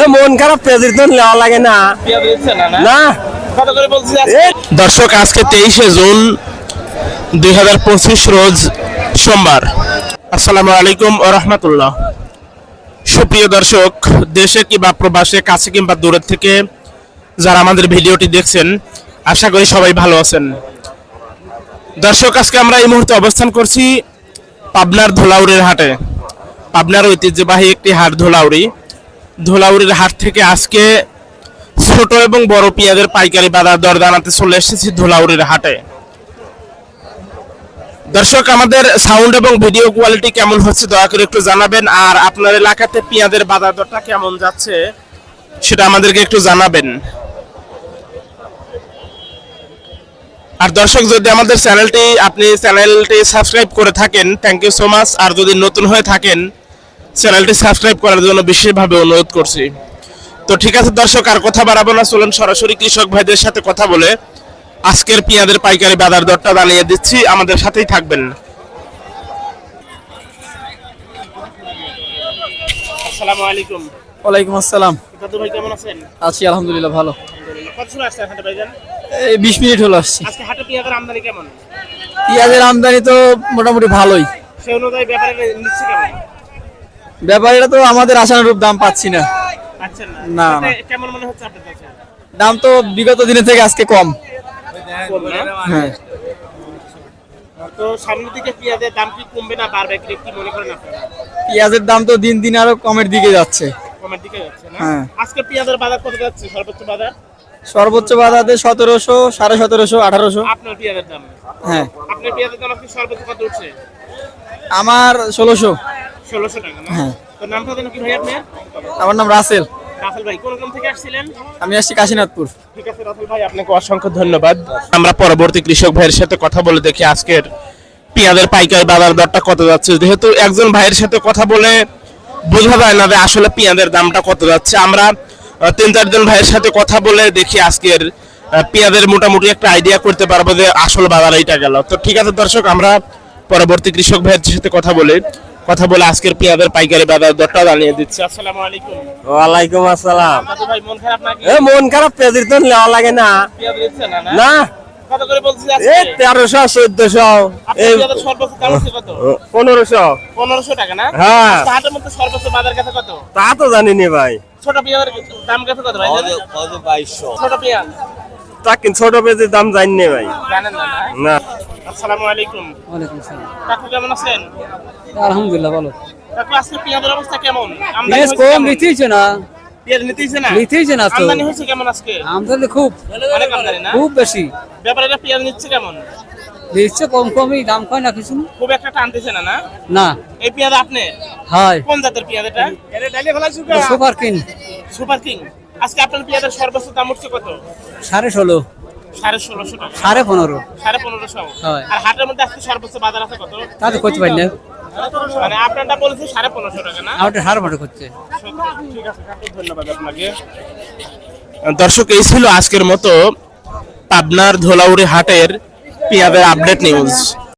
এ মন খারাপ পেঁয়াজের তো নেওয়া লাগে না। না দর্শক আজকে তেইশে জুন দুই হাজার পঁচিশ রোজ সোমবার। আসসালামু আলাইকুম ও রহমতুল্লাহ। সুপ্রিয় দর্শক দেশে কিংবা প্রবাসে কাছে কিংবা দূরের থেকে যারা আমাদের ভিডিওটি দেখছেন আশা করি সবাই ভালো আছেন। দর্শক আজকে আমরা এই মুহূর্তে অবস্থান করছি পাবনার ধোলাউড়ির হাটে। পাবনার ঐতিহ্যবাহী একটি হাট ধোলাউড়ি। ধোলাউড়ির হাট থেকে আজকে ছোট এবং বড় পেঁয়াজের পাইকারি বাজার দর জানাতে চলে এসেছি ধুলাউড়ির হাটে। দর্শক, আমাদের সাউন্ড এবং ভিডিও কোয়ালিটি কেমন হচ্ছে দয়া করে একটু জানাবেন, আর আপনার এলাকাতে পেঁয়াজের বাজার দরটা কেমন যাচ্ছে সেটা আমাদেরকে একটু জানাবেন। আর দর্শক, যদি আমাদের চ্যানেলটি আপনি চ্যানেলটি সাবস্ক্রাইব করে থাকেন থ্যাংক ইউ সো মাচ আর যদি নতুন হয়ে থাকেন চ্যানেলটি সাবস্ক্রাইব করার জন্য বিশেষভাবে অনুরোধ করছি। তো ঠিক আছে দর্শক আর কথা বাড়াবো না। চলুন সরাসরি কৃষক ভাইদের সাথে কথা বলে আজকের পেঁয়াজের পাইকারি বাজার দরটা জানিয়ে দিচ্ছি। আমাদের সাথেই থাকবেন। আসসালামু আলাইকুম। ওয়ালাইকুম আসসালাম। দাদু ভাই কেমন আছেন? আছি আলহামদুলিল্লাহ ভালো। কত আসছেন হাটে ভাইজান? এই বিশ মিনিট হলো আসছি। আজকে হাটে পেঁয়াজের আমদানি কেমন? পেঁয়াজের আমদানি তো মোটামুটি ভালোই। সে অনুযায়ী ব্যাপারে নিচ্ছে কেমন? ব্যাপারীরা তো আমাদের আশানুরূপ দাম পাচ্ছি না। না। না, কেমন মনে হচ্ছে আপনার কাছে? দাম তো বিগত দিনের থেকে আজকে কম। হ্যাঁ। তো সামনের দিকে পেঁয়াজের দাম কি কমবে না বাড়বে কি কি মনে করেন আপনারা? পেঁয়াজের দাম তো দিন দিন আরও কমের দিকে যাচ্ছে। কমের দিকে যাচ্ছে না? হ্যাঁ। আজকে পেঁয়াজের বাজার কত যাচ্ছে? সর্বোচ্চ বাজার? সর্বোচ্চ বাজারে সতেরোশো সাড়ে সতেরোশো আঠারোশো। আপনার পেঁয়াজের দাম? হ্যাঁ। আপনার পেঁয়াজের দাম আপনি সর্বোচ্চ কত উঠছে? আমার ষোলোশো। ষোলোশো টাকা হ্যাঁ। তো নামটা যেন কি ভাই আপনার? আমার নাম রাসেল। রাফেল ভাই কোন গ্রাম থেকে আসছিলেন? আমি আসছি কাশীনাথপুর। ঠিক আছে রাফেল ভাই আপনাকে অসংখ্য ধন্যবাদ। আমরা পরবর্তী কৃষক ভাইয়ের সাথে কথা বলে দেখি আজকের পেঁয়াজের পাইকারি বাজার দরটা কত যাচ্ছে। যেহেতু একজন ভাইয়ের সাথে কথা বলে বোঝা যায় না যে আসলে পেঁয়াজের দামটা কত যাচ্ছে। আমরা তিন চারজন ভাইয়ের সাথে কথা বলে দেখি আজকের পেঁয়াজের মোটামুটি একটা আইডিয়া করতে পারব যে আসল বাজার এইটা গেল। তো ঠিক আছে দর্শক আমরা পরবর্তী কৃষক ভাইয়ের সাথে কথা বলে। কথা বলে আজকের পেঁয়াজের পাইকারি বাজার দরটা জানিয়ে দিচ্ছি। আসসালামু আলাইকুম। ওয়ালাইকুম আসসালাম। ভাই মন খারাপ নাকি এ মন খারাপ পেঁয়াজের তো নেওয়া লাগে না। পেঁয়াজ দিচ্ছে না না? না। কত করে বলছিস আজকে? তেরোশো চোদ্দশো। আপনার এই সর্বোচ্চ দাম হচ্ছে কত? পনেরোশো। পনেরোশো টাকা না? হ্যাঁ। আজকে মধ্যে সর্বোচ্চ বাজার গেছে কত? তা তো জানি নি ভাই। ছোট পেঁয়াজের দাম গেছে কত ভাই? জানেন? ছোট পেঁয়াজ। তা কি ছোট পেঁয়াজের দাম জানি নি ভাই। জানেন না? না? আসসালামু আলাইকুম। ওয়ালাইকুম আসসালাম। কাকু কেমন আছেন? আলহামদুলিল্লাহ ভালো। কাকু আজকে পেঁয়াজের অবস্থা কেমন? আমদানি হয়েছে কম? নিতেইছে না। পেঁয়াজ নিতেইছে না? নিতেইছে না তো। আমদানি হয়েছে কেমন আজকে? আমদানি খুব। অনেক আমদানি না? খুব বেশি। ব্যাপারীরা পেঁয়াজ নিচ্ছে কেমন? দিচ্ছে কম কমই দাম কয় না কিছু। খুব একটা টানতেছে না না? না। এই পেঁয়াজ আপনি? হয়। কোন জাতের পেঁয়াজ এটা? সুপার কিন সুপার কিং। আজকে আপনার পেঁয়াজের সর্বোচ্চ দাম উঠছে কত? সাড়ে ষোলো। সাড়ে ষোলোশো টাকা। সাড়ে পনেরো। সাড়ে পনেরোশো হয়। আর হাটের মধ্যে আজকে সর্বোচ্চ বাজার আছে কত? তা তো করতে পারি না। মানে আপনারটা বলেছে সাড়ে পনেরোশো টাকা না? আমাদের হার মাঠে করছে। ঠিক আছে ধন্যবাদ আপনাকে। দর্শক এই ছিল আজকের মতো পাবনার ধোলাউড়ি হাটের পেঁয়াজের আপডেট নিউজ